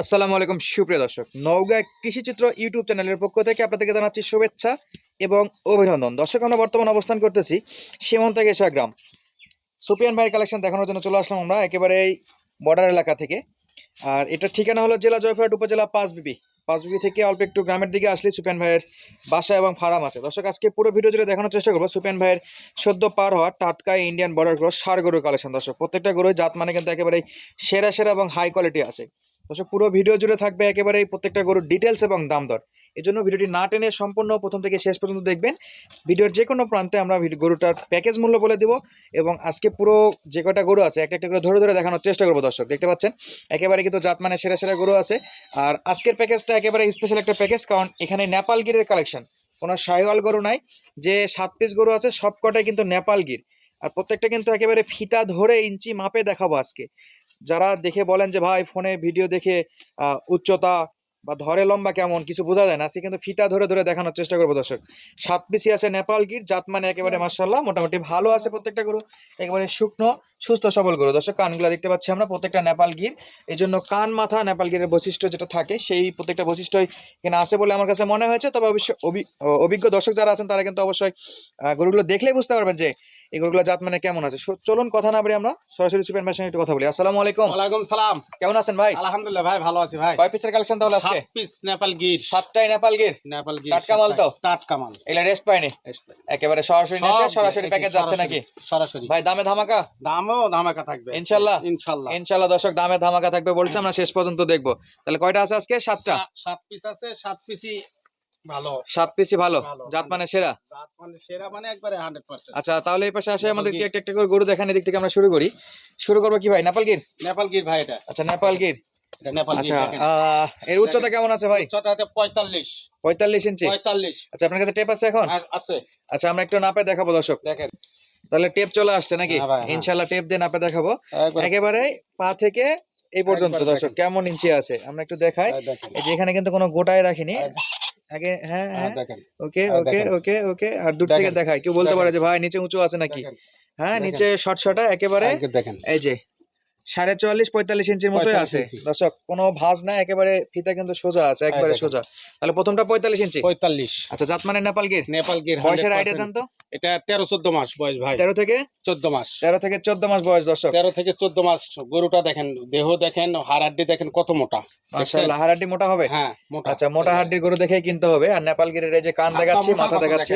আসসালামু আলাইকুম, সুপ্রিয় দর্শক। নওগাঁ কৃষিচিত্র ইউটিউব চ্যানেলের পক্ষ থেকে আপনাদেরকে জানাচ্ছি শুভেচ্ছা এবং অভিনন্দন। দর্শক, আমরা বর্তমানে অবস্থান করতেছি সীমন্ত গেসা গ্রাম। সুপিয়ান ভাইয়ের কালেকশন দেখানোর জন্য চলে আসলাম আমরা একেবারে এই বর্ডার এলাকা থেকে। আর এটার ঠিকানা হলো জেলা জয়পুরহাট উপজেলা পাঁচবিবি পাঁচবিবি থেকে অল্প একটু গ্রামের দিকে আসলে সুপিয়ান ভাইয়ের বাসা এবং ফার্ম আছে। দর্শক, আজকে পুরো ভিডিও জুড়ে দেখানোর চেষ্টা করব সুপিয়ান ভাইয়ের সদ্য পার হওয়া টাটকা ইন্ডিয়ান বর্ডার ক্রস সার গরুর কালেকশন দর্শক, প্রত্যেকটা গরুর জাত মানে কিন্তু একেবারে সেরা সেরা এবং হাই কোয়ালিটি আছে। দর্শক পুরো ভিডিও জুড়ে থাকবে একেবারে প্রত্যেকটা গরুর ডিটেলস এবং দাম দর। এই জন্য ভিডিওটি না টেনে সম্পূর্ণ প্রথম থেকে শেষ পর্যন্ত দেখবেন। ভিডিওর যে কোনো প্রান্তে আমরা গরুটার প্যাকেজ মূল্য বলে দিব এবং আজকে পুরো যে কটা গরু আছে, একটা একটা করে ধরে ধরে দেখানোর চেষ্টা করব দর্শক। দেখতে পাচ্ছেন? একেবারে কিন্তু জাত মানে সেরা সেরা গরু আছে। আর আজকের প্যাকেজটা একেবারে স্পেশাল একটা প্যাকেজ কারণ এখানে নেপাল গিরের কালেকশন কোনো শাহিওয়াল গরু নাই। যে সাত পিস গরু আছে সব কটাই কিন্তু নেপাল গির। আর প্রত্যেকটা কিন্তু একেবারে ফিতা ধরে ইঞ্চি মাপে দেখাবো আজকে। যারা দেখে বলেন যে ভাই ফোনে ভিডিও দেখে উচ্চতা বা ধরে লম্বা কেমন? কিছু বোঝা যায় না। আজকে কিন্তু ফিতা ধরে ধরে দেখানোর চেষ্টা করব দর্শক। সাত পিসি আছে নেপাল গির জাত মানে একেবারে মার্শাল্লাহ মোটামুটি ভালো আছে প্রত্যেকটা গরু। একেবারে শুকনো সুস্থ সবল গরু। দর্শক কানগুলো দেখতে পাচ্ছি আমরা প্রত্যেকটা নেপাল গির। এই জন্য কান মাথা নেপাল গিরের বৈশিষ্ট্য যেটা থাকে সেই প্রত্যেকটা বৈশিষ্ট্যই এখানে আছে বলে আমার কাছে মনে হয়েছে। তবে অবশ্যই অভিজ্ঞ দর্শক যারা আছেন তারা কিন্তু অবশ্যই গরুগুলো দেখলেই বুঝতে পারবেন যে এই গরুগুলো জাত মানে কেমন আছে? চলুন কথা না বলি আমরা সরাসরি সুপেন ভাইয়ের সঙ্গে একটু কথা বলি। আসসালামু আলাইকুম। ওয়ালাইকুম সালাম। কেমন আছেন ভাই? আলহামদুলিল্লাহ ভাই ভালো আছি ভাই। কয় পিসের কালেকশন তাহলে আজকে? সাত পিস নেপাল গির। সাতটাই নেপাল গির? নেপাল গির টাটকা মাল তো? টাটকা মাল। এগুলা রেস্ট পায়নি? একেবারে সরাসরি নিয়ে সরাসরি প্যাকেজ যাচ্ছে নাকি? সরাসরি ভাই দামে ধামাকা? দামও ধামাকা থাকবে। ইনশাল্লাহ? ইনশাল্লাহ। ইনশাল্লাহ দর্শক দামে ধামাকা থাকবে বলছে আমরা শেষ পর্যন্ত দেখব। তাহলে কয়টা আছে আজকে? সাতটা? সাত পিস আছে সাত পিসই ভালো। সাত পিসই ভালো? ভালো। জাত মানে সেরা? জাত মানে সেরা মানে একবারে আচ্ছা তাহলে এই পাশে আসে একটা একটা করে গরু দেখান এদিক থেকে আমরা শুরু করি। শুরু করব কি ভাই? নেপাল গির? নেপাল গির ভাই এটা। আচ্ছা নেপাল গির। এটা নেপাল গির আচ্ছা দেখেন। এর উচ্চতা কেমন আছে ভাই? ইঞ্চি? আচ্ছা আপনার কাছে টেপ আছে এখন? আছে। আচ্ছা আমরা একটু নাপে দেখাবো দর্শক। দেখেন। তাহলে টেপ চলে আসছে নাকি? হ্যাঁ হ্যাঁ। ইনশাল্লাহ টেপ দিয়ে নাপে দেখাবো। একেবারে। পা থেকে এই পর্যন্ত দর্শক কেমন ইঞ্চি আছে? আমরা একটু দেখাই। এই যে এখানে কিন্তু কোনো গোটায় রাখিনি। আগে হ্যাঁ হ্যাঁ, হ্যাঁ ওকে হ্যাঁ, ওকে ওকে ওকে। আর দূর থেকে দেখায়। কেউ বলতে পারে যে ভাই নিচে উঁচু আছে নাকি? হ্যাঁ নিচে শর্ট শর্টা একেবারে এই যে সাড়ে চুয়াল্লিশ পঁয়তাল্লিশ ইঞ্চির মতোই আছে। দর্শক কোনো ভাঁজ না একেবারে ফিতা কিন্তু সোজা আছে একবারে সোজা। তাহলে প্রথমটা পঁয়তাল্লিশ ইঞ্চি। পঁয়তাল্লিশ। আচ্ছা জাত মানে নেপাল গির। নেপাল গির বয়সের আইডিয়া দেন তো। এটা তেরো চোদ্দ মাস বয়স ভাই। তেরো থেকে? চোদ্দ মাস। তেরো থেকে চোদ্দ মাস বয়স দর্শক। তেরো থেকে চোদ্দ মাস গরুটা দেখেন দেহ দেখেন হাড়াড্ডি দেখেন কত মোটা? মাশাআল্লাহ হাড়াড্ডি মোটা হবে? হ্যাঁ মোটা। আচ্ছা মোটা হাড্ডির গরু দেখেই কিনতে হবে। আর নেপাল গিরের এই যে কান দেখাচ্ছে মাথা দেখাচ্ছে।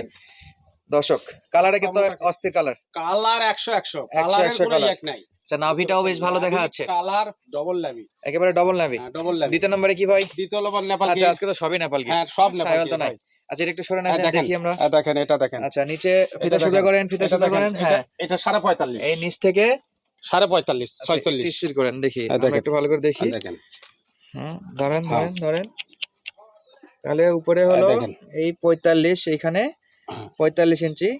দর্শক কালারে কিন্তু অস্থির কালার। কালার একশো একশো। একশো একশো কালার। এক নাই। আচ্ছা নাভিটাও বেশ ভালো দেখা যাচ্ছে। কালার ডবল লাভি একেবারে ডবল নাভি। ডবল লাভি দ্বিতীয় নম্বরে কি ভাই? দ্বিতীয় নেপাল আচ্ছা আজকে তো সবই নেপাল গির হ্যাঁ সব নেপাল তো নাই। আচ্ছা এটা একটু সরে না হ্যাঁ, দেখি আমরা। হ্যাঁ, দেখেন এটা দেখেন। আচ্ছা নিচে ফিতা সোজা করেন ফিতা সোজা করেন হ্যাঁ। এটা সাড়ে পঁয়তাল্লিশ। এই নিচ থেকে সাড়ে পঁয়তাল্লিশ আচ্ছা, ছয়চল্লিশ। স্পিড করেন দেখি। হ্যাঁ, একটু ভালো করে দেখি। হ্যাঁ, দেখেন। হুম, ধরেন হ্যাঁ। ধরেন ধরেন। তাহলে উপরে হলো এই পঁয়তাল্লিশ এখানে হ্যাঁ। পঁয়তাল্লিশ ইঞ্চি।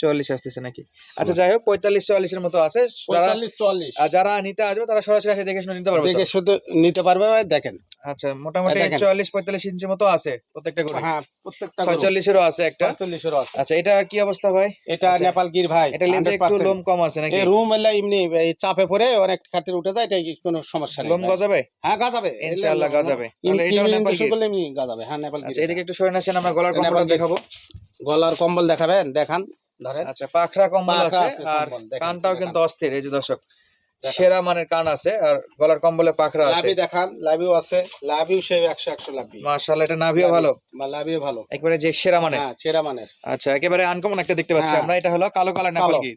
চল্লিশ আসতেছে নাকি? আচ্ছা যাই হোক পঁয়তাল্লিশ চল্লিশের মতো আছে। যারা চল্লিশ আর যারা নিতে আসবে তারা সরাসরি এসে দেখে শুনে নিতে পারবে দেখে শুধু নিতে পারবে দেখেন। আচ্ছা মোটামুটি দেখেন। চল্লিশ পঁয়তাল্লিশ ইঞ্চি মতো আছে প্রত্যেকটা করে হ্যাঁ প্রত্যেকটা ছয়চল্লিশেরও আছে একটা। ছয়চল্লিশেরও আছে। আচ্ছা এটা কি অবস্থা ভাই? এটা আচ্ছা। নেপাল গির ভাই এটা লেজে একটু লোম কম আছে নাকি? রুম এলে এমনি চাপে পড়ে অনেক খাতির উঠে যায় এটা কোনো সমস্যা নেই লোম গজাবে? হ্যাঁ গাজাবে। ইনশাআল্লাহ গাজাবে। তাহলে এটাও নেপাল গির। এমনি গাজাবে। হ্যাঁ নেপাল আচ্ছা গির। এদিকে একটু সরে আসেন আমরা গলার কম্বল গির। দেখাবো। গলার কম্বল দেখাবেন দেখান। ধরেন আচ্ছা পাখরা কম্বল আছে আছে আর কানটাও কিন্তু অস্থির এই যে দর্শক সেরা মানের কান আছে আর গলার কম্বলে পাখরা আছে। লাভি দেখান লাভিও আছে লাভিও সে একশো একশো লাভি। মাশাআল্লাহ এটা নাভিও ভালো। লাভিও ভালো। একবারে যে সেরা মানে হ্যাঁ সেরা মানের। আচ্ছা একেবারে আনকমন একটা দেখতে পাচ্ছি হ্যাঁ। আমরা এটা হলো কালো কালার নেপাল গির।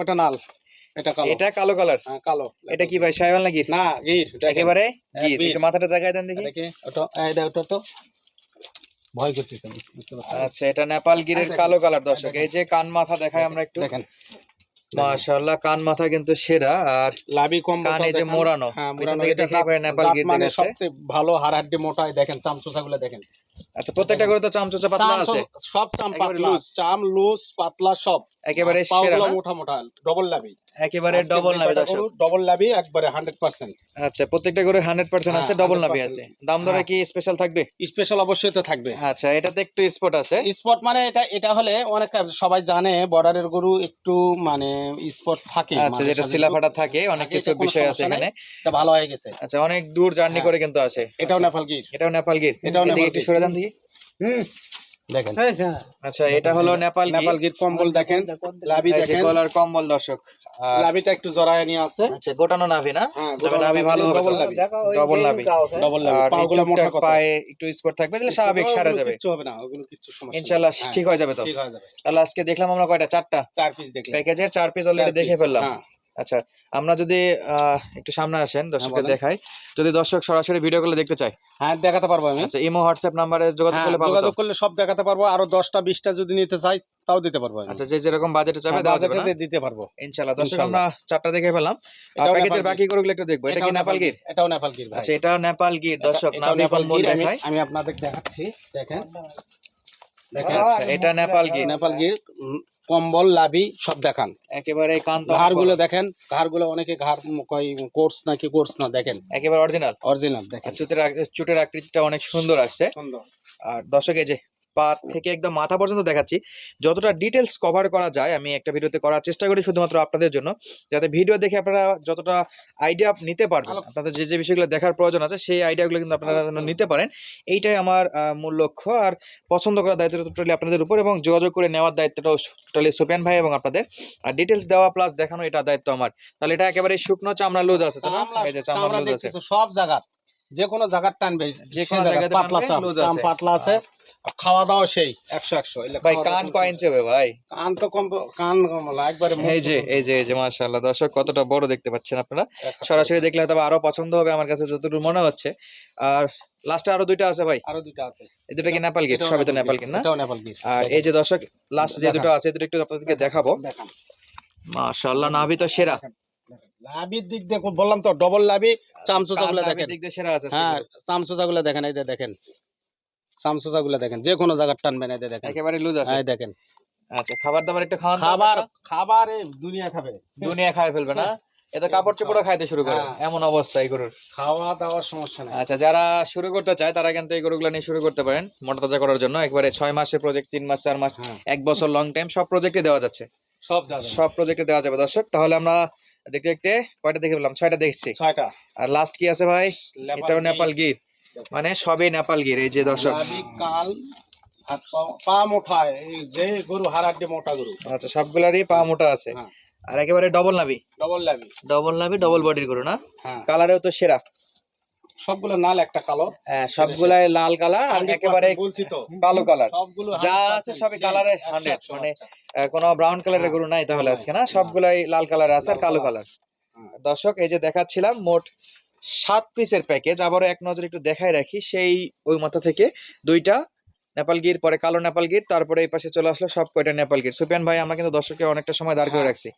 ওটা নাল এটা কালো। এটা কালো কালার হ্যাঁ কালো। এটা কি ভাই না গির? না গির একেবারে গির গির। একটু মাথাটা জায়গায় দেন দেখি ওটা তো। ভয় করতেছে আচ্ছা এটা নেপাল গিরের দেখেন। কালো কালার দর্শক এই যে কান মাথা দেখাই আমরা একটু। দেখেন। মাশাআল্লাহ কান মাথা কিন্তু সেরা আর লাভি কম কান এই যে মোড়ানো। হ্যাঁ পিছন থেকে এটা দেখে নেপাল গির মানে সবচেয়ে ভালো হাড়াড্ডি মোটাই দেখেন চামচুসা গুলো দেখেন। আচ্ছা প্রত্যেকটা করে তো চামচোচা পাতলা আছে? সব- চাম পাতলা চাম লুজ পাতলা সব। একেবারে সেরা মোটা মোটা ডবল লাভি। একেবারে ডবল নাবি দর্শক। ডবল লাভি একবারে হান্ড্রেড পার্সেন্ট আচ্ছা প্রত্যেকটা করে হান্ড্রেড পার্সেন্ট আছে ডবল নাবি আছে। দাম দরে হ্যাঁ। কি স্পেশাল থাকবে? স্পেশাল অবশ্যই তো থাকবে। আচ্ছা এটাতে একটু স্পট আছে। স্পট মানে এটা এটা হলে অনেক সবাই জানে বর্ডারের গরু একটু মানে স্পট থাকে। আচ্ছা যেটা সাঝে সিলাফাটা থাকে অনেক কিছু বিষয় আছে এখানে। এটা ভালো হয়ে গেছে। আচ্ছা অনেক দূর জার্নি হ্যাঁ। করে কিন্তু আসে। এটাও নেপাল গির। এটাও নেপাল গির। এটাও এদিকে নেপাল একটু। সরে যান দেখি দেখেন। আচ্ছা এটা হলো নেপাল নেপাল গির কম্বল দেখেন। লাভি দেখেন। কলার কম্বল দর্শক। লাভিটা একটু জড়ায় নিয়ে আছে। আচ্ছা গোটানো নাভি না? হ্যাঁ, নাভি নাভি, ভালো হবে double নাভি। ডবল নাভি ডবল লাভি। আর পাগুলো মোটা পায়ে একটু স্পট থাকবে তাহলে স্বাভাবিক সারা যাবে। কিচ্ছু হবে না ওগুলো কিচ্ছু সমস্যা ইনশাআল্লাহ হ্যাঁ, ঠিক হয়ে যাবে তো। ঠিক হয়ে যাবে। তাহলে আজকে দেখলাম আমরা কয়টা? চারটা। চার পিস দেখলে প্যাকেজের চার পিস অলরেডি দেখে ফেললাম। হ্যাঁ। আচ্ছা আমরা যদি একটু সামনে আসেন দর্শককে বলেন। দেখাই। যদি দর্শক সরাসরি ভিডিও গুলো দেখতে চায়? হ্যাঁ দেখাতে পারব আমি। আচ্ছা ইমো হোয়াটসঅ্যাপ নাম্বারে যোগাযোগ হ্যাঁ, করলে পাবো যোগাযোগ করলে সব দেখাতে পারব। আরও দশটা বিশটা যদি নিতে চাই তাও দিতে পারব আচ্ছা যে যেরকম বাজেটে চাবে হ্যাঁ, বাজেটে দিতে পারব। ইনশাআল্লাহ দর্শক আমরা চারটা দেখে ফেলাম আর এটাও প্যাকেজের বাকি গরুগুলো একটু দেখব। এটা কি নেপাল গির এটাও নেপাল গির ভাই। আচ্ছা এটা নেপাল গির দর্শক এটাও নেপাল আমি দেখাই। আমি আপনাদের দেখাচ্ছি দেখেন। আচ্ছা এটা নেপাল গির। নেপাল গির উম, কম্বল লাভি সব দেখান। একেবারে কান্ত ঘাড়গুলো দেখেন ঘাড়গুলো অনেকে ঘাড় কয় কোর্স নাকি কোর্স না দেখেন। একেবারে অরিজিনাল অরিজিনাল দেখেন। চুটের চুটের আকৃতিটা অনেক সুন্দর আসছে। সুন্দর। আর দর্শক এই যে পা থেকে একদম মাথা পর্যন্ত দেখাচ্ছি। যতটা ডিটেলস কভার করা যায় আমি একটা ভিডিওতে করার চেষ্টা করি শুধুমাত্র আপনাদের জন্য। যাতে ভিডিও দেখে আপনারা যতটা আইডিয়া নিতে পারবেন আপনাদের যে যে বিষয়গুলো দেখার প্রয়োজন আছে সেই আইডিয়াগুলো কিন্তু আপনারা যেন নিতে পারেন। এইটাই আমার মূল লক্ষ্য। আর পছন্দ করার দায়িত্ব টোটালি আপনাদের উপর এবং যোগাযোগ করে নেওয়ার দায়িত্বটাও টোটালি সুপিয়ান ভাই এবং আপনাদের। আর ডিটেলস দেওয়া প্লাস দেখানো এটা দায়িত্ব আমার। তাহলে এটা একেবারে শুকনো চামড়া লুজ আছে না? চামড়া- লুজ সব জায়গার যে কোনো জায়গার টানবে যে কোনো জায়গার জায়গাতে পাতলা চাম। পাতলা আছে। আর খাওয়া দাওয়া সেই একশো একশো। ভাই কান দাওয়া কয় ইঞ্চি হবে ভাই? কান তো কম কান কমলা একবারে এই যে এই যে এই যে মাশাআল্লাহ। দর্শক কতটা বড় দেখতে পাচ্ছেন আপনারা? সরাসরি দেখলে হয়তো আরও পছন্দ হবে আমার কাছে মনে হচ্ছে। আর লাস্টে আরও দুইটা আছে ভাই। আরও দুইটা আছে। এই দুটো কি নেপাল গিট সবই তো নেপাল গিট না? নেপাল গির আর এই যে দর্শক লাস্ট যে দুটো আছে দুটো একটু আপনাদেরকে দেখাবো। মাশাআল্লাহ নাভি তো সেরা। লাভির দিক দেখো বললাম তো ডবল লাভি চামচোচা গুলো দেখেন। দিক দিয়ে সেরা আছে হ্যাঁ চামচোচা গুলো দেখেন এই দেখেন। চামচোচা গুলো দেখেন যে কোনো জায়গার টানবেন দেখেন। একেবারে লুজ আছে। দেখেন। আচ্ছা খাবার দাবার একটু খাওয়ান তো? খাবার খাবার দুনিয়া খাবে। দুনিয়া খায় ফেলবে না? এ তো কাপড় চোপড়ও খাইতে শুরু করে। হ্যাঁ। এমন অবস্থা এই গরুর। খাওয়া দাওয়ার সমস্যা নেই। আচ্ছা যারা শুরু করতে চায় তারা কিন্তু এই গরুগুলো নিয়ে শুরু করতে পারেন মোটা তাজা করার জন্য। একবারে ছয় মাসের প্রজেক্ট তিন মাস চার মাস হ্যাঁ। এক বছর লং টাইম সব প্রজেক্টে দেওয়া যাচ্ছে। সব সব প্রজেক্টে দেওয়া যাবে। দর্শক তাহলে আমরা দেখতে দেখতে কয়টা দেখে পেলাম? ছয়টা দেখছি। ছয়টা। আর লাস্ট কি আছে ভাই? এটাও নেপাল গির। মানে সবই নেপাল গির এই যে দর্শক। কাল পা- মোটা যে গরু হারাড্ডি মোটা গরু। আচ্ছা সবগুলারই পা মোটা আছে। হ্যাঁ। আর একেবারে ডবল নাভি। ডবল ডবল নাভি ডবল বডির গরু না? হ্যাঁ। কালারেও তো সেরা। সবগুলো নাল একটা কালো হ্যাঁ, সবগুলাই লাল কালার আর একেবারে কালো কালার যা আছে সবই কালারে 100, 100 100, মানে। কোনো ব্রাউন কালারের হ্যাঁ, গরু নাই তাহলে আজকে না। সবগুলাই লাল কালার আছে আর কালো কালার। হ্যাঁ। দর্শক এই যে দেখাচ্ছিলাম মোট সাত পিসের প্যাকেজ আবারও এক নজর একটু দেখাই রাখি সেই ওই মাথা থেকে দুইটা নেপাল গির পরে কালো নেপাল গির তারপরে এই পাশে চলে আসলো সব কয়টা নেপাল গির সুপিয়ান ভাই আমরা কিন্তু দর্শককে অনেকটা সময় দাঁড় করে হ্যাঁ। রাখছি।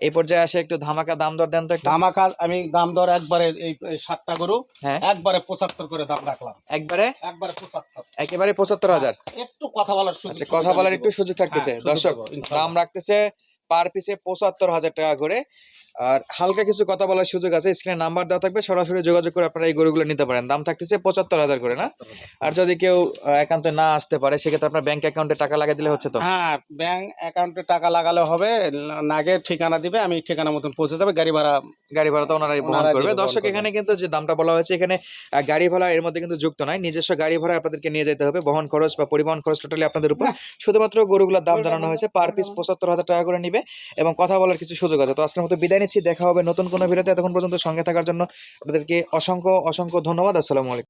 এই পর্যায়ে আসে একটু ধামাকা দাম দর দেন তো ধামাকা আমি দাম দর একবারে এই এই সাতটা গরু হ্যাঁ। একবারে পঁচাত্তর করে দাম রাখলাম। একবারে? একবারে পঁচাত্তর। একেবারে পঁচাত্তর হাজার। একটু কথা বলার সুযোগ আচ্ছা কথা বলার একটু সুযোগ থাকতেছে। হ্যাঁ, দর্শক দাম রাখতেছে পার পিসে পঁচাত্তর হাজার টাকা করে। আর হালকা কিছু কথা বলার সুযোগ আছে স্ক্রিনে নাম্বার দেওয়া থাকবে সরাসরি যোগাযোগ করে আপনারা এই গরুগুলো নিতে পারেন। দাম থাকতেছে পঁচাত্তর হাজার করে না? আর যদি কেউ একান্তে না আসতে পারে সেক্ষেত্রে আপনার ব্যাংক অ্যাকাউন্টে টাকা লাগিয়ে দিলে হচ্ছে তো? হ্যাঁ ব্যাংক অ্যাকাউন্টে টাকা লাগালে হবে নাগে ঠিকানা দিবে আমি ঠিকানা মতন পৌঁছে যাবে গাড়ি ভাড়া। গাড়ি ভাড়া তো ওনারাই বহন করবে। দর্শক এখানে কিন্তু যে দামটা বলা হয়েছে এখানে গাড়ি ভাড়া এর মধ্যে কিন্তু যুক্ত নাই নিজস্ব গাড়ি ভাড়া আপনাদেরকে নিয়ে যেতে হবে বহন খরচ বা পরিবহন খরচ টোটালি আপনাদের উপর। শুধুমাত্র গরুগুলোর দাম জানানো হয়েছে পার পিস পঁচাত্তর হাজার টাকা করে নিবে। এবং কথা বলার কিছু সুযোগ আছে। তো আজকের মতো বিদায় নিচ্ছি, দেখা হবে নতুন কোনো ভিডিওতে। এতক্ষণ পর্যন্ত সঙ্গে থাকার জন্য আপনাদেরকে অসংখ্য অসংখ্য ধন্যবাদ। আসসালামু আলাইকুম।